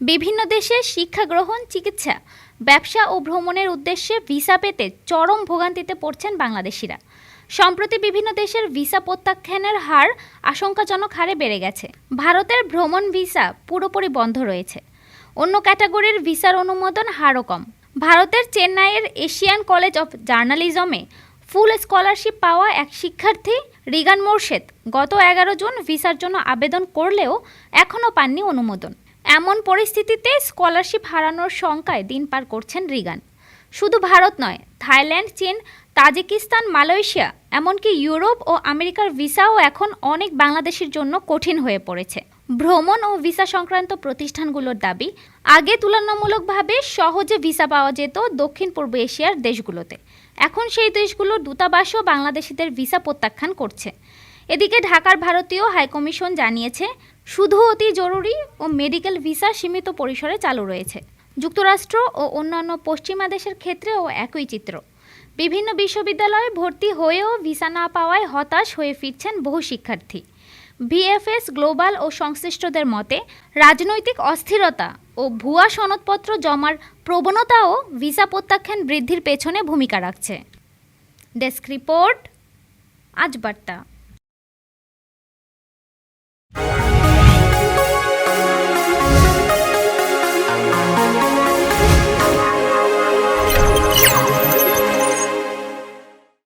বিভিন্ন দেশে শিক্ষা গ্রহণ, চিকিৎসা, ব্যবসা ও ভ্রমণের উদ্দেশ্যে ভিসা পেতে চরম ভোগান্তিতে পড়ছেন বাংলাদেশিরা। সম্প্রতি বিভিন্ন দেশের ভিসা প্রত্যাখ্যানের হার আশঙ্কাজনক হারে বেড়ে গেছে। ভারতের ভ্রমণ ভিসা পুরোপুরি বন্ধ রয়েছে। অন্য ক্যাটাগরির ভিসার অনুমোদন হারও কম। ভারতের চেন্নাইয়ের এশিয়ান কলেজ অফ জার্নালিজমে ফুল স্কলারশিপ পাওয়া এক শিক্ষার্থী রিগান মোর্শেদ গত এগারো জুন ভিসার জন্য আবেদন করলেও এখনও পাননি অনুমোদন। এমন পরিস্থিতিতে স্কলারশিপ হারানোর শঙ্কায় দিন পার করছেন রিগান। শুধু ভারত নয়, থাইল্যান্ড, চীন, তাজিকিস্তান, মালয়েশিয়া, এমনকি ইউরোপ ও আমেরিকার ভিসাও এখন অনেক বাংলাদেশের জন্য কঠিন হয়ে পড়েছে। ভ্রমণ ও ভিসা সংক্রান্ত প্রতিষ্ঠানগুলোর দাবি, আগে তুলনামূলকভাবে সহজে ভিসা পাওয়া যেত দক্ষিণ পূর্ব এশিয়ার দেশগুলোতে। এখন সেই দেশগুলোর দূতাবাসও বাংলাদেশিদের ভিসা প্রত্যাখ্যান করছে। এদিকে ঢাকার ভারতীয় হাইকমিশন জানিয়েছে, শুধু অতি জরুরি ও মেডিকেল ভিসা সীমিত পরিসরে চালু রয়েছে। যুক্তরাষ্ট্র ও অন্যান্য পশ্চিমা দেশের ক্ষেত্রেও একই চিত্র। বিভিন্ন বিশ্ববিদ্যালয়ে ভর্তি হয়েও ভিসা না পাওয়ায় হতাশ হয়ে ফিরছেন বহু শিক্ষার্থী। ভিএফএস গ্লোবাল ও সংশ্লিষ্টদের মতে, রাজনৈতিক অস্থিরতা ও ভুয়া সনদপত্র জমার প্রবণতাও ভিসা প্রত্যাখ্যান বৃদ্ধির পেছনে ভূমিকা রাখছে। ডেস্ক রিপোর্ট, আজ বার্তা।